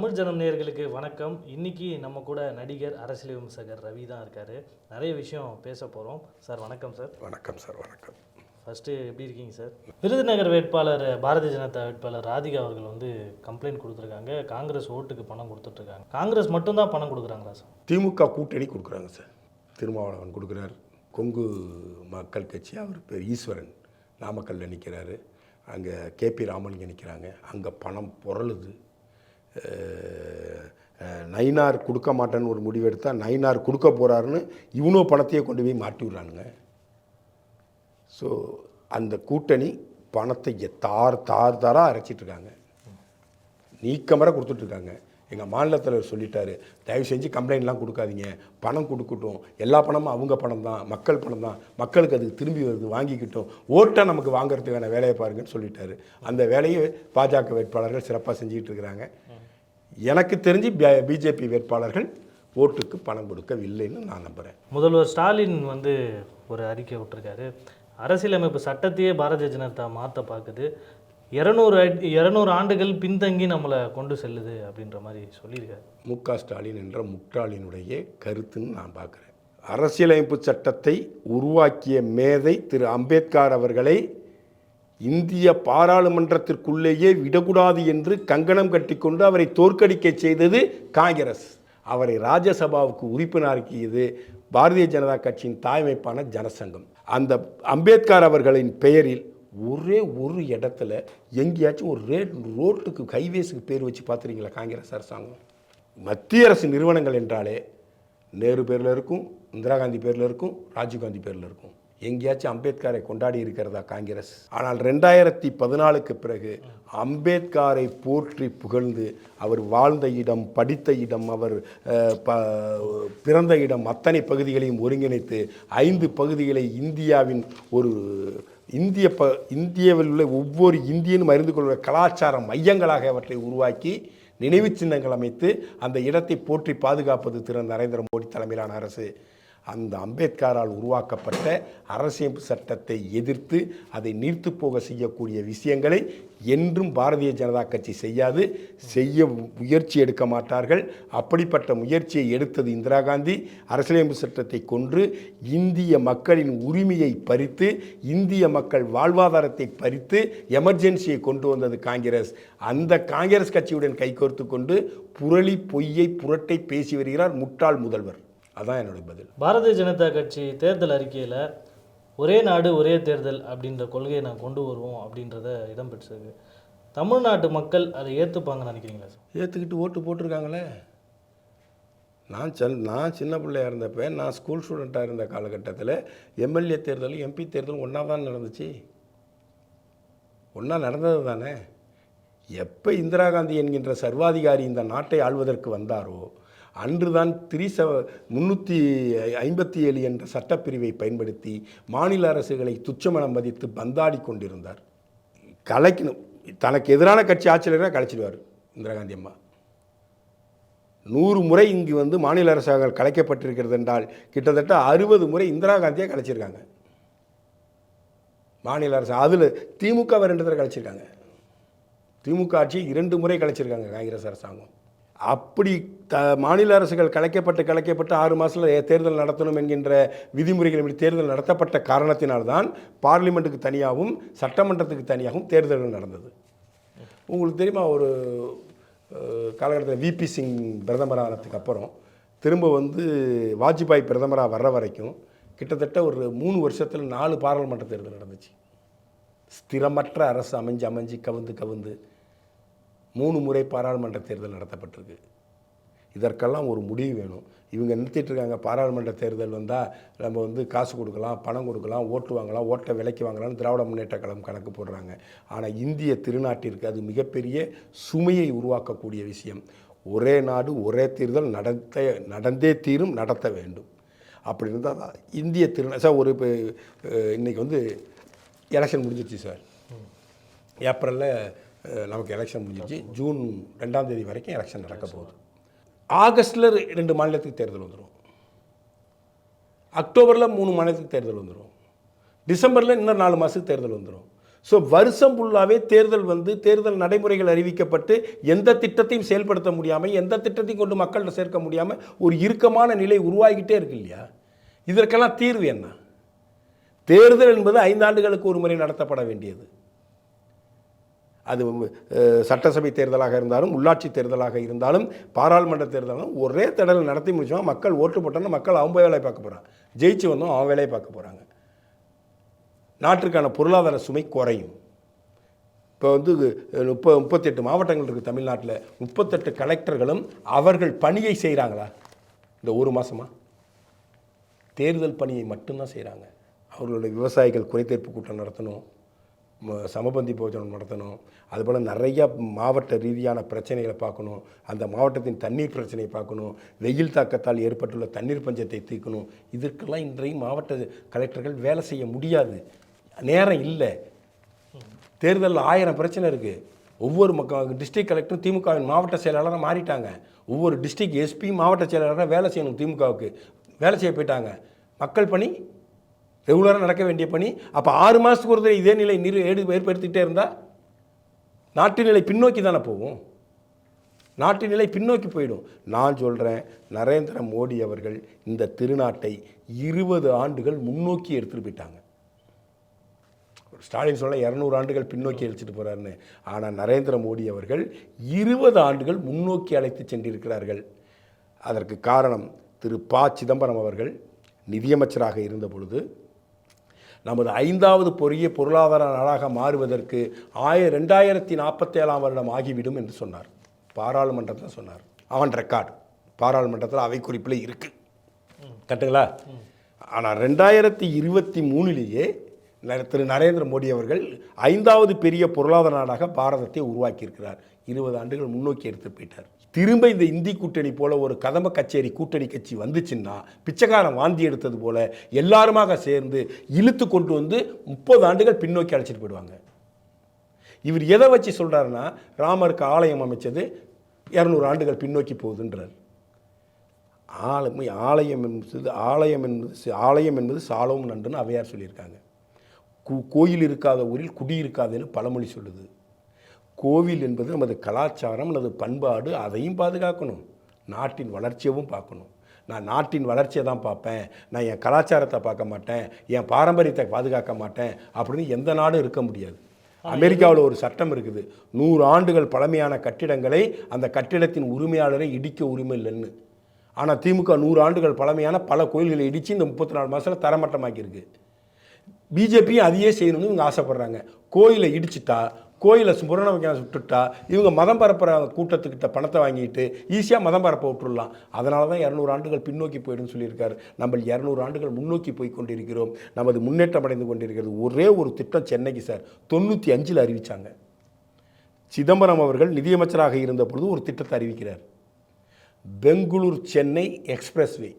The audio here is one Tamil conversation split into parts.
தமிழ் ஜனம் நேயர்களுக்கு வணக்கம். இன்னைக்கு நம்ம கூட நடிகர் அரசியல் விமர்சகர் ரவி தான் இருக்காரு. நிறைய விஷயம் பேச போகிறோம் சார் வணக்கம் சார். வணக்கம் சார் வணக்கம். ஃபர்ஸ்ட்டு எப்படி இருக்கீங்க சார்? விருதுநகர் வேட்பாளர் பாரதிய ஜனதா வேட்பாளர் ராதிகா அவர்கள் வந்து கம்ப்ளைண்ட் கொடுத்துருக்காங்க. காங்கிரஸ் ஓட்டுக்கு பணம் கொடுத்துட்ருக்காங்க. காங்கிரஸ் மட்டும்தான் பணம் கொடுக்குறாங்களா சார்? திமுக கூட்டணி கொடுக்குறாங்க சார். திருமாவளவன் கொடுக்குறார். கொங்கு மக்கள் கட்சி அவர் பேர் ஈஸ்வரன் நாமக்கல்லில் நிற்கிறாரு அங்கே கேபி ராமலிங்க நிற்கிறாங்க அங்கே பணம் புரளுது நைனார் கொடுக்க மாட்டேன்னு ஒரு முடிவெடுத்தால் நைனார் கொடுக்க போகிறாருன்னு இவனோ பணத்தையே கொண்டு போய் மாட்டி விட்றானுங்க. ஸோ அந்த கூட்டணி பணத்தை தார் தார் தாராக அரைச்சிட்ருக்காங்க நீக்கமர கொடுத்துட்ருக்காங்க எங்கள் மாநிலத்தில் சொல்லிட்டாரு தயவு செஞ்சு கம்ப்ளைண்ட்லாம் கொடுக்காதீங்க. பணம் கொடுக்கட்டும். எல்லா பணமும் அவங்க பணம் தான். மக்கள் பணம் தான். மக்களுக்கு அதுக்கு திரும்பி வருது வாங்கிக்கிட்டோம். ஓட்டை நமக்கு வாங்குறதுக்கான வேலையை பாருங்கன்னு சொல்லிட்டாரு. அந்த வேலையை பாஜக வேட்பாளர்கள் சிறப்பாக செஞ்சுக்கிட்டு இருக்கிறாங்க. எனக்கு தெரிஞ்சு பிஜேபி வேட்பாளர்கள் ஓட்டுக்கு பணம் கொடுக்கவில்லைன்னு நான் நம்புகிறேன் முதல்வர் ஸ்டாலின் வந்து ஒரு அறிக்கை விட்டுருக்காரு. அரசியலமைப்பு சட்டத்தையே பாரதிய ஜனதா மாற்ற பார்க்குது இரநூறு இரநூறு ஆண்டுகள் பின்தங்கி நம்மளை கொண்டு செல்லுது அப்படின்ற மாதிரி சொல்லியிருக்காரு. மு க ஸ்டாலின் என்ற முட்டாளினுடைய கருத்துன்னு நான் பார்க்குறேன் அரசியலமைப்பு சட்டத்தை உருவாக்கிய மேதை திரு அம்பேத்கர் அவர்களை இந்திய பாராளுமன்றத்திற்குள்ளேயே விடக்கூடாது என்று கங்கணம் கட்டிக்கொண்டு அவரை தோற்கடிக்க செய்தது காங்கிரஸ். அவரை ராஜ்யசபாவுக்கு உறுப்பினராக்கியது பாரதிய ஜனதா கட்சியின் தாய்மைப்பான ஜனசங்கம். அந்த அம்பேத்கர் அவர்களின் பெயரில் ஒரே ஒரு இடத்துல எங்கேயாச்சும் ஒரு ரேட் ரோட்டுக்கு ஹைவேஸுக்கு பேர் வச்சு பார்த்துறீங்களா காங்கிரஸ் அரசாங்கம்? மத்திய அரசு நிறுவனங்கள் என்றாலே நேரு பேரில் இருக்கும் இந்திரா காந்தி பேரில் இருக்கும் ராஜீவ்காந்தி பேரில் இருக்கும். எங்கேயாச்சும் அம்பேத்கரை கொண்டாடி இருக்கிறதா காங்கிரஸ்? ஆனால் ரெண்டாயிரத்தி பதினாலுக்கு பிறகு அம்பேத்கரை போற்றி புகழ்ந்து அவர் வாழ்ந்த இடம் படித்த இடம் அவர் ப பிறந்த இடம் அத்தனை பகுதிகளையும் ஒருங்கிணைத்து ஐந்து பகுதிகளை இந்தியாவின் ஒரு இந்திய ப இந்தியாவில் உள்ள ஒவ்வொரு இந்தியனும் அறிந்து கொள்கிற கலாச்சார மையங்களாக அவற்றை உருவாக்கி நினைவு சின்னங்கள் அமைத்து அந்த இடத்தை போற்றி பாதுகாப்பது திரு. நரேந்திர மோடி தலைமையிலான அரசு. அந்த அம்பேத்கரால் உருவாக்கப்பட்ட அரசியல் சட்டத்தை எதிர்த்து அதை நீர்த்து போக செய்யக்கூடிய விஷயங்களை என்றும் பாரதிய ஜனதா கட்சி செய்யாது. செய்ய முயற்சி எடுக்க மாட்டார்கள். அப்படிப்பட்ட முயற்சியை எடுத்தது இந்திரா காந்தி. அரசியலமைப்பு சட்டத்தை கொன்று இந்திய மக்களின் உரிமையை பறித்து இந்திய மக்கள் வாழ்வாதாரத்தை பறித்து எமர்ஜென்சியை கொண்டு வந்தது காங்கிரஸ். அந்த காங்கிரஸ் கட்சியுடன் கைகோர்த்து கொண்டு புரளி பொய்யை புரட்டை பேசி வருகிறார் முட்டாள் முதல்வர். அதான் என்னுடைய பதில். பாரதிய ஜனதா கட்சி தேர்தல் அறிக்கையில் ஒரே நாடு ஒரே தேர்தல் அப்படின்ற கொள்கையை நான் கொண்டு வருவோம் அப்படின்றத இடம் பெற்றிருக்கு. தமிழ்நாட்டு மக்கள் அதை ஏற்றுப்பாங்கன்னு நினைக்கிறீங்களா சார்? ஏற்றுக்கிட்டு ஓட்டு போட்டிருக்காங்களே. நான் செல் நான் சின்ன பிள்ளையா இருந்தப்ப நான் ஸ்கூல் ஸ்டூடெண்ட்டாக இருந்த காலகட்டத்தில் எம்எல்ஏ தேர்தலும் எம்பி தேர்தலும் ஒன்றா தான் நடந்துச்சு. ஒன்றா நடந்தது தானே. எப்போ இந்திரா காந்தி என்கின்ற சர்வாதிகாரி இந்த நாட்டை ஆள்வதற்கு வந்தாரோ அன்றுதான் த்ரீ செவ முந்நூற்றி ஐம்பத்தி ஏழு என்ற சட்டப்பிரிவை பயன்படுத்தி மாநில அரசுகளை துச்சமலம் மதித்து பந்தாடி கொண்டிருந்தார். கலைக்கணும். தனக்கு எதிரான கட்சி ஆட்சியில் இருந்தால் கலைச்சிடுவார் இந்திரா காந்தி அம்மா. நூறு முறை இங்கு வந்து மாநில அரசாக கலைக்கப்பட்டிருக்கிறது என்றால் கிட்டத்தட்ட அறுபது முறை இந்திரா காந்தியை கலைச்சிருக்காங்க. மாநில அரசு அதில் திமுக ரெண்டு தடவை கலைச்சிருக்காங்க. திமுக ஆட்சி இரண்டு முறை கலைச்சிருக்காங்க காங்கிரஸ் அரசாங்கம். அப்படி த மாநில அரசுகள் கலைக்கப்பட்டு கலைக்கப்பட்டு ஆறு மாதத்தில் தேர்தல் நடத்தணும் என்கின்ற விதிமுறைகள் இப்படி தேர்தல் நடத்தப்பட்ட காரணத்தினால்தான் பார்லிமெண்ட்டுக்கு தனியாகவும் சட்டமன்றத்துக்கு தனியாகவும் தேர்தல்கள் நடந்தது. உங்களுக்கு தெரியுமா ஒரு காலகட்டத்தில் விபி சிங் பிரதமரானதுக்கு அப்புறம் திரும்ப வந்து வாஜ்பாய் பிரதமராக வர்ற வரைக்கும் கிட்டத்தட்ட ஒரு மூணு வருஷத்தில் நாலு பாராளுமன்ற தேர்தல் நடந்துச்சு. ஸ்திரமற்ற அரசு அமைஞ்சு அமைஞ்சு கவுந்து கவுந்து. மூணு முறை பாராளுமன்ற தேர்தல் நடத்தப்பட்டிருக்கு. இதற்கெல்லாம் ஒரு முடிவு வேணும். இவங்க நிறுத்திட்டு இருக்காங்க. பாராளுமன்ற தேர்தல் வந்தால் நம்ம வந்து காசு கொடுக்கலாம் பணம் கொடுக்கலாம் ஓட்டு வாங்கலாம் ஓட்டை விலைக்கு வாங்கலாம்னு திராவிட முன்னேற்ற கழகம் கணக்கு போடுறாங்க. ஆனால் இந்திய திருநாட்டிற்கு அது மிகப்பெரிய சுமையை உருவாக்கக்கூடிய விஷயம். ஒரே நாடு ஒரே தேர்தல் நடத்த நடந்தே தீரும் நடத்த வேண்டும். அப்படி இருந்தால் தான் இந்திய திருநா சார் ஒரு இப்போ இன்றைக்கி இன்னைக்கு வந்து எலெக்ஷன் முடிஞ்சிருச்சு சார். ஏப்ரலில் நமக்கு எலெக்ஷன் முடிஞ்சிச்சு. ஜூன் ரெண்டாம் தேதி வரைக்கும் எலெக்ஷன் நடக்க போகுது. ஆகஸ்ட்டில் ரெண்டு மாநிலத்துக்கு தேர்தல் வந்துடும் அக்டோபரில் மூணு மாநிலத்துக்கு தேர்தல் வந்துடும் டிசம்பரில் இன்னும் நாலு மாதத்துக்கு தேர்தல் வந்துடும் ஸோ வருஷம் ஃபுல்லாகவே தேர்தல் வந்து தேர்தல் நடைமுறைகள் அறிவிக்கப்பட்டு எந்த திட்டத்தையும் செயல்படுத்த முடியாமல் எந்த திட்டத்தையும் கொண்டு மக்கள்கிட்ட சேர்க்க முடியாமல் ஒரு இறுக்கமான நிலை உருவாகிட்டே இருக்கு இல்லையா? இதற்கெல்லாம் தீர்வு என்ன? தேர்தல் என்பது ஐந்தாண்டுகளுக்கு ஒரு முறை நடத்தப்பட வேண்டியது. அது சட்டசபை தேர்தலாக இருந்தாலும் உள்ளாட்சி தேர்தலாக இருந்தாலும் பாராளுமன்ற தேர்தலும் ஒரே தடவை நடத்தி முடிச்சோம் மக்கள் ஓட்டு போட்டோன்னா மக்கள் அவங்க வேலையை பார்க்க போகிறாங்க ஜெயிச்சு வந்தோம் அவன் வேலையை பார்க்க போகிறாங்க நாட்டிற்கான பொருளாதார சுமை குறையும். இப்போ வந்து முப்ப முப்பத்தெட்டு மாவட்டங்கள் இருக்குது தமிழ்நாட்டில். முப்பத்தெட்டு கலெக்டர்களும் அவர்கள் பணியை செய்கிறாங்களா இந்த ஒரு மாதமாக தேர்தல் பணியை மட்டும்தான் செய்கிறாங்க அவர்களுடைய விவசாயிகள் குறைதீர்ப்பு கூட்டம் நடத்தணும். சமபந்தி போஜனம் நடத்தணும். அதுபோல் நிறையா மாவட்ட ரீதியான பிரச்சனைகளை பார்க்கணும். அந்த மாவட்டத்தின் தண்ணீர் பிரச்சனையை பார்க்கணும். வெயில் தாக்கத்தால் ஏற்பட்டுள்ள தண்ணீர் பஞ்சத்தை தீர்க்கணும். இதற்கெல்லாம் இன்றைய மாவட்ட கலெக்டர்கள் வேலை செய்ய முடியாது. நேரம் இல்லை. தேர்தலில் ஆயிரம் பிரச்சனை இருக்குது ஒவ்வொரு மக்கள் டிஸ்ட்ரிக்ட் கலெக்டரும் திமுகவின் மாவட்ட செயலாளராக மாறிட்டாங்க. ஒவ்வொரு டிஸ்ட்ரிக்ட் எஸ்பி மாவட்ட செயலாளராக வேலை செய்யணும் திமுகவுக்கு. வேலை செய்ய போயிட்டாங்க. மக்கள் பணி ரெகுலராக நடக்க வேண்டிய பணி. அப்போ ஆறு மாதத்துக்கு ஒரு தடவை இதே நிலை நிறு ஏடு ஏற்படுத்திக்கிட்டே இருந்தால் நாட்டு நிலை பின்னோக்கி தானே போகும். நாட்டு நிலை பின்னோக்கி போயிடும். நான் சொல்கிறேன் நரேந்திர மோடி அவர்கள் இந்த திருநாட்டை இருபது ஆண்டுகள் முன்னோக்கி எடுத்துகிட்டு போயிட்டாங்க. ஸ்டாலின் சொல்ல இரநூறு ஆண்டுகள் பின்னோக்கி அழைச்சிட்டு போகிறாருன்னு ஆனால் நரேந்திர மோடி அவர்கள் இருபது ஆண்டுகள் முன்னோக்கி அழைத்து சென்றிருக்கிறார்கள். அதற்கு காரணம் திரு ப சிதம்பரம் அவர்கள் நிதியமைச்சராக இருந்த பொழுது நமது ஐந்தாவது பொரிய பொருளாதார நாடாக மாறுவதற்கு ஆய ரெண்டாயிரத்தி நாற்பத்தேழாம் வருடம் ஆகிவிடும் என்று சொன்னார். பாராளுமன்றத்தில் சொன்னார். அவன் ரெக்கார்டு பாராளுமன்றத்தில் அவை குறிப்பில் இருக்குது கட்டுங்களா? ஆனால் ரெண்டாயிரத்தி இருபத்தி மூணுலேயே திரு நரேந்திர மோடி அவர்கள் ஐந்தாவது பெரிய பொருளாதார நாடாக பாரதத்தை உருவாக்கியிருக்கிறார். இருபது ஆண்டுகள் முன்னோக்கி எடுத்து போயிட்டார். திரும்ப இந்த இந்தி கூட்டணி போல் ஒரு கதம்ப கச்சேரி கூட்டணி கட்சி வந்துச்சுன்னா பிச்சைக்காரன் வாந்தி எடுத்தது போல் எல்லாருமாக சேர்ந்து இழுத்து கொண்டு வந்து முப்பது ஆண்டுகள் பின்னோக்கி அழைச்சிட்டு போயிடுவாங்க. இவர் எதை வச்சு சொல்கிறாருன்னா ராமருக்கு ஆலயம் அமைச்சது இரநூறு ஆண்டுகள் பின்னோக்கி போகுதுன்றார். ஆலயம் ஆலயம் என்பது ஆலயம் என்பது ஆலயம் என்பது சாலவும் நன்றுன்னு அவையார் சொல்லியிருக்காங்க. கு- கோயில் இருக்காத ஊரில் குடி இருக்காதுன்னு பழமொழி சொல்லுது. கோவில் என்பது நமது கலாச்சாரம் நமது பண்பாடு அதையும் பாதுகாக்கணும். நாட்டின் வளர்ச்சியவும் பார்க்கணும். நான் நாட்டின் வளர்ச்சியை தான் பார்ப்பேன். நான் என் கலாச்சாரத்தை பார்க்க மாட்டேன். என் பாரம்பரியத்தை பாதுகாக்க மாட்டேன் அப்படின்னு எந்த நாடும் இருக்க முடியாது. அமெரிக்காவில் ஒரு சட்டம் இருக்குது. நூறு ஆண்டுகள் பழமையான கட்டிடங்களை அந்த கட்டிடத்தின் உரிமையாளரை இடிக்க உரிமை இல்லைன்னு. ஆனால் திமுக நூறு ஆண்டுகள் பழமையான பல கோயில்களை இடித்து இந்த முப்பத்தி நாலு மாதத்தில் தரமட்டமாக்கியிருக்கு. பிஜேபியும் அதையே செய்யணும்னு இவங்க ஆசைப்படுறாங்க. கோயிலை இடிச்சிட்டா கோயிலை சுபரண வைக்க விட்டுட்டா இவங்க மதம் பரப்புற கூட்டத்துக்கிட்ட பணத்தை வாங்கிட்டு ஈஸியாக மதம் பரப்ப விட்டுடலாம் அதனால தான் இரநூறு ஆண்டுகள் பின்னோக்கி போயிடும்னு சொல்லியிருக்காரு. நம்ம இரநூறு ஆண்டுகள் முன்னோக்கி போய் கொண்டிருக்கிறோம். நமது முன்னேற்றம் அடைந்து கொண்டிருக்கிறது. ஒரே ஒரு திட்டம் சென்னைக்கு சார். தொண்ணூற்றி அஞ்சில் அறிவித்தாங்க சிதம்பரம் அவர்கள் நிதியமைச்சராக இருந்த பொழுது ஒரு திட்டத்தை அறிவிக்கிறார். பெங்களூர் சென்னை எக்ஸ்பிரஸ்வே.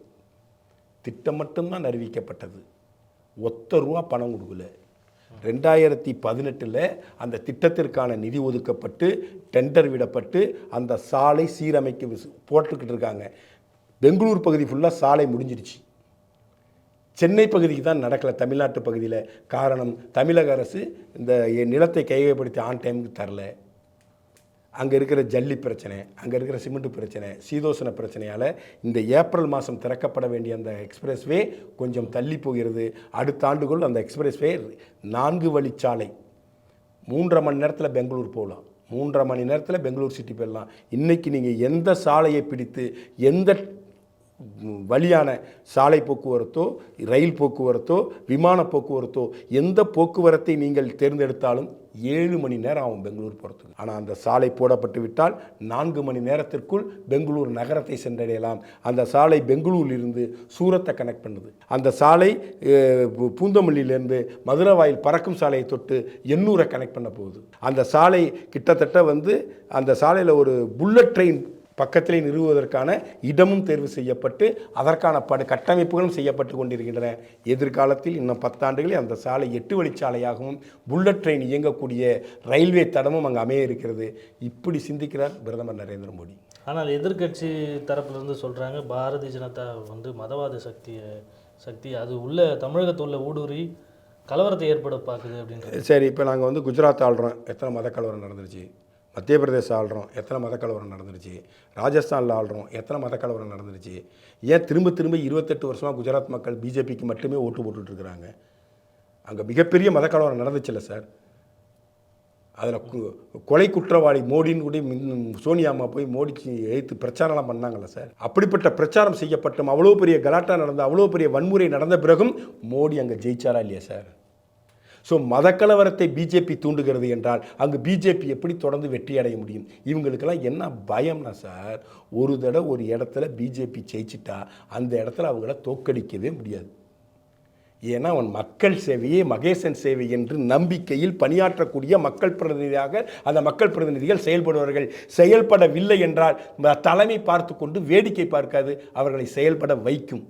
திட்டம் மட்டும்தான் அறிவிக்கப்பட்டது. ஒத்த ரூபா பணம் கொடுக்கல. ரெண்டாயிரத்தி பதினெட்டில் அந்த திட்டத்திற்கான நிதி ஒதுக்கப்பட்டு டெண்டர் விடப்பட்டு அந்த சாலை சீரமைக்க போட்டுக்கிட்டு இருக்காங்க. பெங்களூர் பகுதி ஃபுல்லாக சாலை முடிஞ்சிருச்சு. சென்னை பகுதிக்கு தான் நடக்கலை தமிழ்நாட்டு பகுதியில். காரணம் தமிழக அரசு இந்த நிலத்தை கையகப்படுத்தி ஆன் டைமுக்கு தரல. அங்கே இருக்கிற ஜல்லி பிரச்சனை அங்கே இருக்கிற சிமெண்ட் பிரச்சனை சீதோசன பிரச்சனையால் இந்த ஏப்ரல் மாதம் திறக்கப்பட வேண்டிய அந்த எக்ஸ்பிரஸ்வே கொஞ்சம் தள்ளி போகிறது. அடுத்த ஆண்டுக்குள் அந்த எக்ஸ்பிரஸ்வே நான்கு வழிச்சாலை. மூன்றரை மணி நேரத்தில் பெங்களூர் போகலாம். மூன்றரை மணி நேரத்தில் பெங்களூர் சிட்டி போயிடலாம். இன்றைக்கி நீங்கள் எந்த சாலையை பிடித்து எந்த வழியான சாலை போக்குவரத்தோ ரயில் போக்குவரத்தோ விமான போக்குவரத்தோ எந்த போக்குவரத்தை நீங்கள் தேர்ந்தெடுத்தாலும் ஏழு மணி நேரம் ஆகும் பெங்களூர் போகிறதுக்கு ஆனால் அந்த சாலை போடப்பட்டு விட்டால் நான்கு மணி நேரத்திற்குள் பெங்களூர் நகரத்தை சென்றடையலாம். அந்த சாலை பெங்களூரிலிருந்து சூரத்தை கனெக்ட் பண்ணுது. அந்த சாலை பூந்தமல்லியிலேருந்து பூ- பூந்தமல்லியிலேருந்து மதுரவாயில் பறக்கும் சாலையை தொட்டு எண்ணூரை கனெக்ட் பண்ண போகுது. அந்த சாலை கிட்டத்தட்ட வந்து அந்த சாலையில் ஒரு புல்லட் ட்ரெயின் பக்கத்திலே நிறுவுவதற்கான இடமும் தேர்வு செய்யப்பட்டு அதற்கான படு கட்டமைப்புகளும் செய்யப்பட்டு கொண்டிருக்கின்றன. எதிர்காலத்தில் இன்னும் பத்தாண்டுகளில் அந்த சாலை எட்டு வழிச்சாலையாகவும் புல்லட் ட்ரெயின் இயங்கக்கூடிய ரயில்வே தடமும் அங்கே அமைய இருக்கிறது. இப்படி சிந்திக்கிறார் பிரதமர் நரேந்திர மோடி. ஆனால் எதிர்க்கட்சி தரப்புலேருந்து சொல்கிறாங்க பாரதிய ஜனதா வந்து மதவாத சக்தியை சக்தி அது உள்ள தமிழகத்து உள்ள ஊடுருவி கலவரத்தை ஏற்பட பார்க்குது அப்படின்றது. சரி இப்போ நாங்கள் வந்து குஜராத் ஆள்றோம். எத்தனை மத கலவரம் நடந்துருச்சு? மத்திய பிரதேசம் ஆள்றோம் எத்தனை மத கலவரம் நடந்துருச்சு ராஜஸ்தானில் ஆள்றோம் எத்தனை மத கலவரம் நடந்துருச்சு ஏன் திரும்ப திரும்ப இருபத்தெட்டு வருஷமாக குஜராத் மக்கள் பிஜேபிக்கு மட்டுமே ஓட்டு போட்டுட்ருக்குறாங்க? அங்கே மிகப்பெரிய மத கலவரம் நடந்துச்சுல்ல சார். அதில் கொலை குற்றவாளி மோடின்னு கூட சோனியா அம்மா போய் மோடிக்கு எழுத்து பிரச்சாரம்லாம் பண்ணாங்கல்ல சார். அப்படிப்பட்ட பிரச்சாரம் செய்யப்பட்டும் அவ்வளோ பெரிய கலாட்டா நடந்த அவ்வளோ பெரிய வன்முறை நடந்த பிறகும் மோடி அங்கே ஜெயிச்சாரா இல்லையா சார்? ஸோ மதக்கலவரத்தை பிஜேபி தூண்டுகிறது என்றால் அங்கு பிஜேபி எப்படி தொடர்ந்து வெற்றி அடைய முடியும்? இவங்களுக்கெல்லாம் என்ன பயம்னா சார் ஒரு தடவை ஒரு இடத்துல பிஜேபி ஜெயிச்சிட்டா அந்த இடத்துல அவங்கள தோக்கடிக்கவே முடியாது. ஏன்னா அவன் மக்கள் சேவையே மகேசன் சேவை என்று நம்பிக்கையில் பணியாற்றக்கூடிய மக்கள் பிரதிநிதியாக அந்த மக்கள் பிரதிநிதிகள் செயல்படுவார்கள். செயல்படவில்லை என்றால் தலைமை பார்த்து கொண்டு வேடிக்கை பார்க்காது அவர்களை செயல்பட வைக்கும்.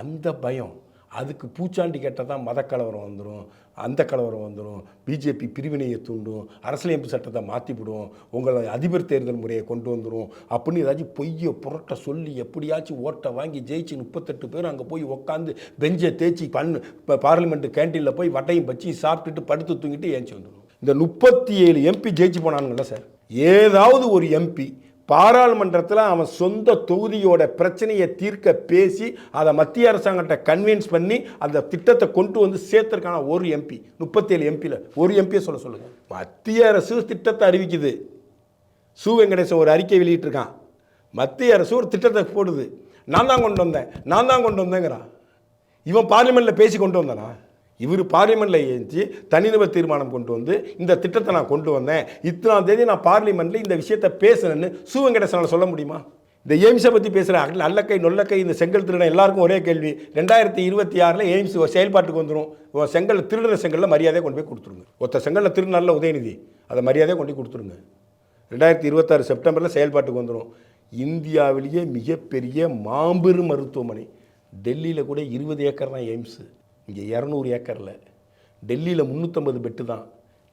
அந்த பயம் அதுக்கு பூச்சாண்டி கேட்டால் தான் மதக்கலவரம் வந்துடும் அந்த கலவரம் வந்துடும் பிஜேபி பிரிவினையை தூண்டும் அரசியலமைப்பு சட்டத்தை மாற்றிவிடும் உங்களை அதிபர் தேர்தல் முறையை கொண்டு வந்துடும் அப்படின்னு ஏதாச்சும் பொய்யை புரட்ட சொல்லி எப்படியாச்சும் ஓட்டை வாங்கி ஜெயிச்சு முப்பத்தெட்டு பேர் அங்கே போய் உட்காந்து பெஞ்சை தேய்ச்சி பண்ணு இப்போ பார்லிமெண்ட்டு கேன்டீனில் போய் வட்டையும் பச்சி சாப்பிட்டுட்டு படுத்து தூங்கிட்டு ஏஞ்சி வந்துடும் இந்த முப்பத்தி ஏழு எம்பி ஜெயிச்சு போனானுங்கள சார். ஏதாவது ஒரு எம்பி பாராளுமன்றத்தில் அவன் சொந்த தொகுதியோட பிரச்சனையை தீர்க்க பேசி அதை மத்திய அரசாங்கத்தை கன்வின்ஸ் பண்ணி அந்த திட்டத்தை கொண்டு வந்து சேர்த்துருக்கான ஒரு எம்பி முப்பத்தேழு எம்பியில் ஒரு எம்பியை சொல்ல சொல்லுங்கள் மத்திய அரசு திட்டத்தை அறிவிக்குது. சு வெங்கடேசன் ஒரு அறிக்கை வெளியிட்டிருக்கான். மத்திய அரசு ஒரு திட்டத்தை போடுது. நான் தான் கொண்டு வந்தேன். நான் தான் கொண்டு வந்தேங்கிறான். இவன் பார்லிமெண்ட்டில் பேசி கொண்டு வந்தானா? இவர் பார்லிமெண்ட்டில் ஏஞ்சி தனிநபர் தீர்மானம் கொண்டு வந்து இந்த திட்டத்தை நான் கொண்டு வந்தேன். இத்தனாம் தேதி நான் பார்லிமெண்ட்டில் இந்த விஷயத்தை பேசுனேன்னு சு வெங்கடேசனால் சொல்ல முடியுமா? இந்த எய்ம்ஸை பற்றி பேசுகிறேன் அல்லக்கை நொல்லக்கை இந்த செங்கல் திருடன் எல்லாருக்கும் ஒரே கேள்வி. ரெண்டாயிரத்தி இருபத்தி ஆறில் எய்ம்ஸ் செயல்பாட்டுக்கு வந்துடும் செங்கல் திருடுற செங்கலில் மரியாதையை கொண்டு போய் கொடுத்துருங்க. ஒருத்த செங்கலில் திருநல்ல உதயநிதி. அதை மரியாதையை கொண்டு போய் கொடுத்துருங்க. ரெண்டாயிரத்தி இருபத்தாறு செப்டம்பரில் செயல்பாட்டுக்கு வந்துடும் இந்தியாவிலேயே மிகப்பெரிய மாபெரும் மருத்துவமனை. டெல்லியில் கூட இருபது ஏக்கர் தான் எய்ம்ஸு இங்கே இரநூறு ஏக்கரில் டெல்லியில் முந்நூற்றம்பது பெட்டு தான்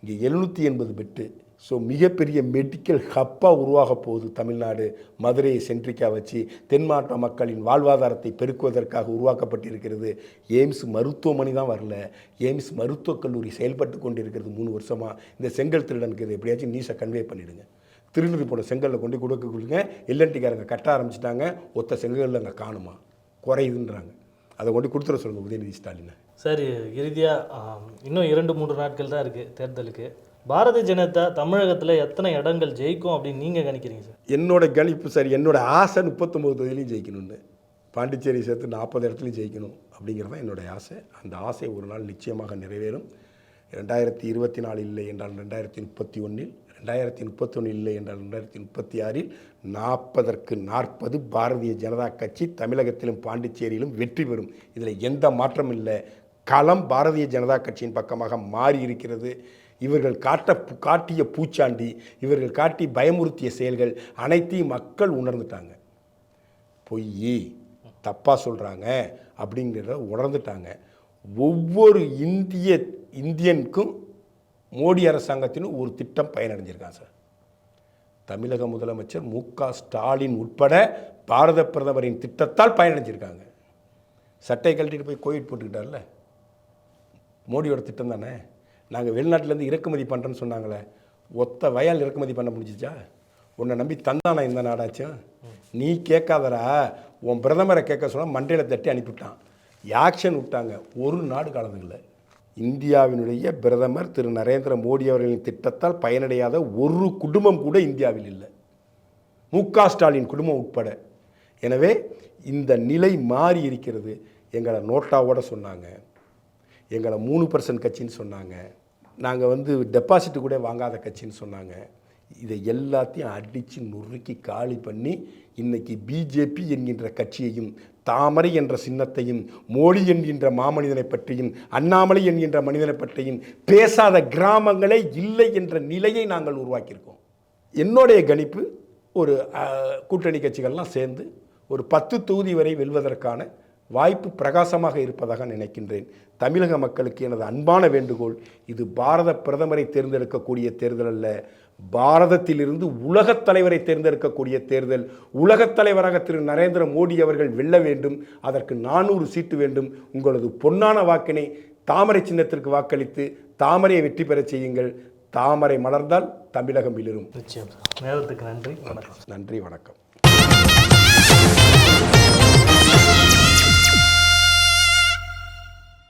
இங்கே எழுநூற்றி எண்பது பெட்டு. ஸோ மிகப்பெரிய மெடிக்கல் ஹப்பாக உருவாக போகுது தமிழ்நாடு. மதுரையை சென்ட்ரிக்காக வச்சு தென் மாவட்ட மக்களின் வாழ்வாதாரத்தை பெருக்குவதற்காக உருவாக்கப்பட்டிருக்கிறது. எய்ம்ஸ் மருத்துவமனை தான் வரல. எய்ம்ஸ் மருத்துவக் கல்லூரி செயல்பட்டு கொண்டிருக்கிறது மூணு வருஷமாக இந்த செங்கல் திருடனுக்கு இது எப்படியாச்சும் நீஸை கன்வே பண்ணிவிடுங்க திருநெறி போன செங்கலில் கொண்டு கொடுக்க கொடுங்க. எல்என்டிக்காரங்க கட்ட ஆரம்பிச்சிட்டாங்க. ஒத்த செங்கலில் அங்கே காணுமா? குறையுதுன்றாங்க. அதை கொண்டு கொடுத்துட சொல்லுங்க உதயநிதி ஸ்டாலினை. சரி இறுதியாக இன்னும் இரண்டு மூன்று நாட்கள் தான் இருக்குது தேர்தலுக்கு. பாரதிய ஜனதா தமிழகத்தில் எத்தனை இடங்கள் ஜெயிக்கும் அப்படின்னு நீங்கள் கணிக்கிறீங்க சார்? என்னோட கணிப்பு சரி என்னோட ஆசை முப்பத்தொம்போது தொகுதியிலையும் ஜெயிக்கணும்னு. பாண்டிச்சேரி சேர்த்து நாற்பது இடத்துலையும் ஜெயிக்கணும் அப்படிங்கிறது தான் என்னுடைய ஆசை. அந்த ஆசை ஒரு நாள் நிச்சயமாக நிறைவேறும். ரெண்டாயிரத்தி இருபத்தி நாலு இல்லை என்றால் ரெண்டாயிரத்தி முப்பத்தி ஒன்றில் ரெண்டாயிரத்தி முப்பத்தொன்று இல்லை என்றால் ரெண்டாயிரத்தி முப்பத்தி ஆறில் நாற்பதற்கு நாற்பது பாரதிய ஜனதா கட்சி தமிழகத்திலும் பாண்டிச்சேரியிலும் வெற்றி பெறும். இதில் எந்த மாற்றமும் இல்லை. களம் பாரதிய ஜனதா கட்சியின் பக்கமாக மாறி இருக்கிறது இவர்கள் காட்ட காட்டிய பூச்சாண்டி இவர்கள் காட்டி பயமுறுத்திய செயல்கள் அனைத்தையும் மக்கள் உணர்ந்துட்டாங்க. பொய் தப்பாக சொல்கிறாங்க அப்படிங்கிறத உணர்ந்துட்டாங்க. ஒவ்வொரு இந்திய இந்தியனுக்கும் மோடி அரசாங்கத்தினும் ஒரு திட்டம் பயனடைஞ்சிருக்கான் சார். தமிழக முதலமைச்சர் மு க ஸ்டாலின் உட்பட பாரத பிரதமரின் திட்டத்தால் பயனடைஞ்சிருக்காங்க. சட்டை கழட்டிட்டு போய் கோவிட் போட்டுக்கிட்டார்ல. மோடியோட திட்டம் தானே? நாங்கள் வெளிநாட்டிலேருந்து இறக்குமதி பண்ணுறேன்னு சொன்னாங்களே. ஒத்த வயல் இறக்குமதி பண்ண முடிஞ்சிச்சா? உன்னை நம்பி தந்தானா இந்த நாடாச்சும் நீ கேட்காதரா உன் பிரதமரை கேட்க சொன்னால் மண்டையில் தட்டி அனுப்பிவிட்டான். ஆக்ஷன் விட்டாங்க. ஒரு நாடு கலந்துக்கல. இந்தியாவினுடைய பிரதமர் திரு நரேந்திர மோடி அவர்களின் திட்டத்தால் பயனடையாத ஒரு குடும்பம் கூட இந்தியாவில் இல்லை. மு ஸ்டாலின் குடும்பம் உட்பட. எனவே இந்த நிலை மாறி இருக்கிறது எங்களை நோட்டாவோட சொன்னாங்க. எங்களை மூணு பர்சன்ட் கட்சின்னு சொன்னாங்க. நாங்கள் வந்து டெபாசிட் கூட வாங்காத கட்சின்னு சொன்னாங்க. இதை எல்லாத்தையும் அடித்து நுறுக்கி காலி பண்ணி இன்னைக்கு பிஜேபி என்கின்ற கட்சியையும் தாமரை என்ற சின்னத்தையும் மோடி என்கின்ற மாமனிதனை பற்றியும் அண்ணாமலை என்கின்ற மனிதனை பற்றியும் பேசாத கிராமங்களே இல்லை என்ற நிலையை நாங்கள் உருவாக்கியிருக்கோம். என்னுடைய கணிப்பு ஒரு கூட்டணி கட்சிகள்லாம் சேர்ந்து ஒரு பத்து தொகுதி வரை வெல்வதற்கான வாய்ப்பு பிரகாசமாக இருப்பதாக நினைக்கின்றேன். தமிழக மக்களுக்கு எனது அன்பான வேண்டுகோள் இது பாரத பிரதமரை தேர்ந்தெடுக்கக்கூடிய தேர்தல் அல்ல. பாரதத்திலிருந்து உலகத் தலைவரை தேர்ந்தெடுக்கக்கூடிய தேர்தல். உலகத் தலைவராக திரு. நரேந்திர மோடி அவர்கள் வெல்ல வேண்டும். அதற்கு நானூறு சீட்டு வேண்டும். உங்களது பொன்னான வாக்கினை தாமரை சின்னத்திற்கு வாக்களித்து தாமரையை வெற்றி பெறச் செய்யுங்கள். தாமரை மலர்ந்தால் தமிழகம் விளிரும் நிச்சயம். நேரத்துக்கு நன்றி. வணக்கம். நன்றி வணக்கம்.